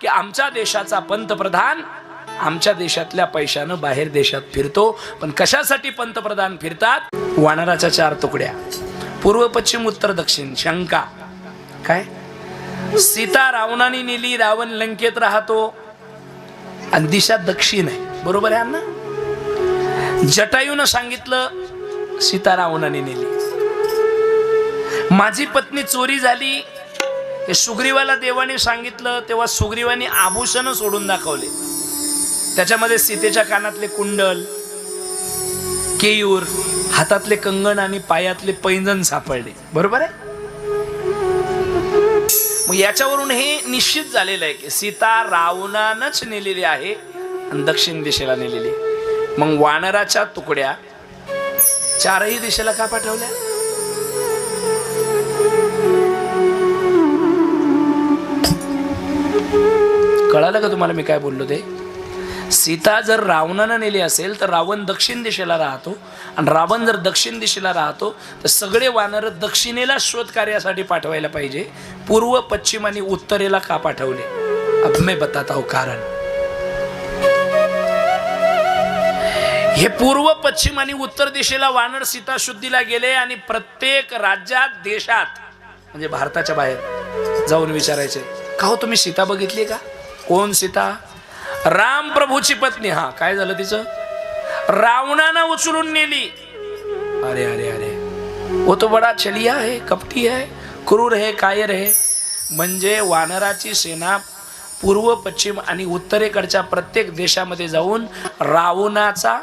की आमच्या देशाचा पंतप्रधान आमच्या देशातल्या पैशानं बाहेर देशात फिरतो. पण कशासाठी पंतप्रधान फिरतात? वानराच्या चार तुकड्या. पूर्व पश्चिम उत्तर दक्षिण. शंका. काय? सीता रावणाने नेली रावण लंकेत राहतो. आणि दिशा दक्षिण आहे. बरोबर आहे ना जटायून सांगितलं सीता रावणाने नेली. माझी पत्नी चोरी झाली हे सुग्रीवाला देवाने सांगितलं तेव्हा सुग्रीवाने आभूषण सोडून दाखवले. त्याच्यामध्ये सीतेच्या कानातले कुंडल केयूर हातातले कंगण आणि पायातले पैंजण सापडले. बरोबर आहे? मग याच्यावरून हे निश्चित झालेलं आहे की सीता रावणानच नेलेली आहे आणि दक्षिण दिशेला नेलेली मग वानराच्या तुकड्या चारही दिशेला का पाठवल्या? कळालं का तुम्हाला मी काय बोललो ते? सीता जर रावणानं नेली असेल तर रावण दक्षिण दिशेला राहतो. आणि रावण जर दक्षिण दिशेला राहतो तर सगळे वानर दक्षिणेला शोध कार्यासाठी पाठवायला पाहिजे. पूर्व पश्चिम आणि उत्तरेला का पाठवले? अब मैं बताता हूं कारण. हे पूर्व पश्चिम आणि उत्तर दिशेला वानर सीता शुद्धीला गेले आणि प्रत्येक राज्यात देशात म्हणजे भारताच्या बाहेर जाऊन विचारायचे का हो तुम्ही सीता बघितली का? कोण सीता? राम प्रभूची पत्नी. हा काय झालं तिचं? रावणानं उचलून नेली. अरे अरे अरे. वो तो बडा छलिया आहे कपटी आहे क्रूर आहे कायर आहे. म्हणजे वानराची सेना पूर्व पश्चिम आणि उत्तरेकडच्या प्रत्येक देशामध्ये जाऊन रावणाचा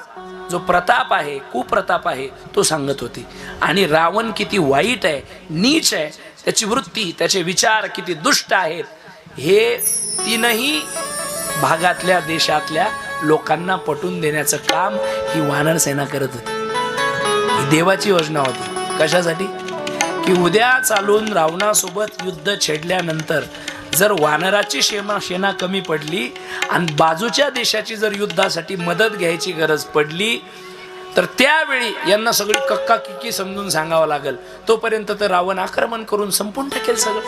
जो प्रताप आहे कुप्रताप आहे तो सांगत होती. आणि रावण किती वाईट आहे नीच आहे त्याची वृत्ती त्याचे विचार किती दुष्ट आहेत हे तीनही भागातल्या देशातल्या लोकांना पटून देण्याचं काम ही वानर सेना करत होती. ही देवाची योजना होती. कशासाठी? की उद्या चालून रावणासोबत युद्ध छेडल्यानंतर जर वानराची शेमा सेना कमी पडली आणि बाजूच्या देशाची जर युद्धासाठी मदत घ्यायची गरज पडली तर त्यावेळी यांना सगळी कक्का किकी समजून सांगावं लागेल. तोपर्यंत तर रावण आक्रमण करून संपून टाकेल सगळं.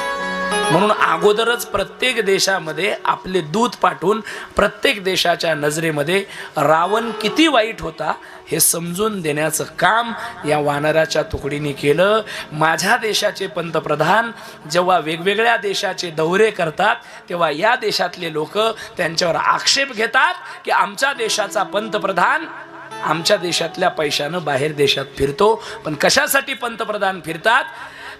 म्हणून अगोदरच प्रत्येक देशामध्ये आपले दूत पाठवून प्रत्येक देशाच्या नजरेमध्ये रावण किती वाईट होता हे समजून देण्याचं काम या वानराच्या तुकडीने केलं. माझ्या देशाचे पंतप्रधान जेव्हा वेगवेगळ्या देशाचे दौरे करतात तेव्हा या देशातले लोक त्यांच्यावर आक्षेप घेतात की आमच्या देशाचा पंतप्रधान आमच्या देशातल्या पैशानं बाहेर देशात फिरतो. पण कशासाठी पंतप्रधान फिरतात?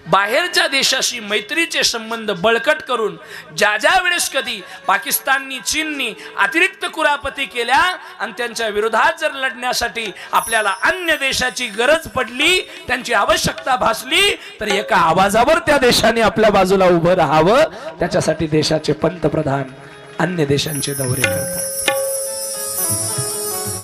बाहेरच्या देशाशी मैत्रीचे संबंध बळकट करून ज्या ज्या वेळेस कधी पाकिस्ताननी चीननी अतिरिक्त कुरापती केल्या आणि त्यांच्या विरोधात जर लढण्यासाठी आपल्याला अन्य देशाची गरज पडली त्यांची आवश्यकता भासली तर एका आवाजावर त्या देशाने आपल्या बाजूला उभं राहावं. त्याच्यासाठी देशाचे पंतप्रधान अन्य देशांचे दौरे करतात.